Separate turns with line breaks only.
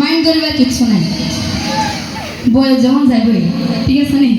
Mind করবার কিছু নাই। বয়ে যেমন যাইবই ঠিক আছে নি?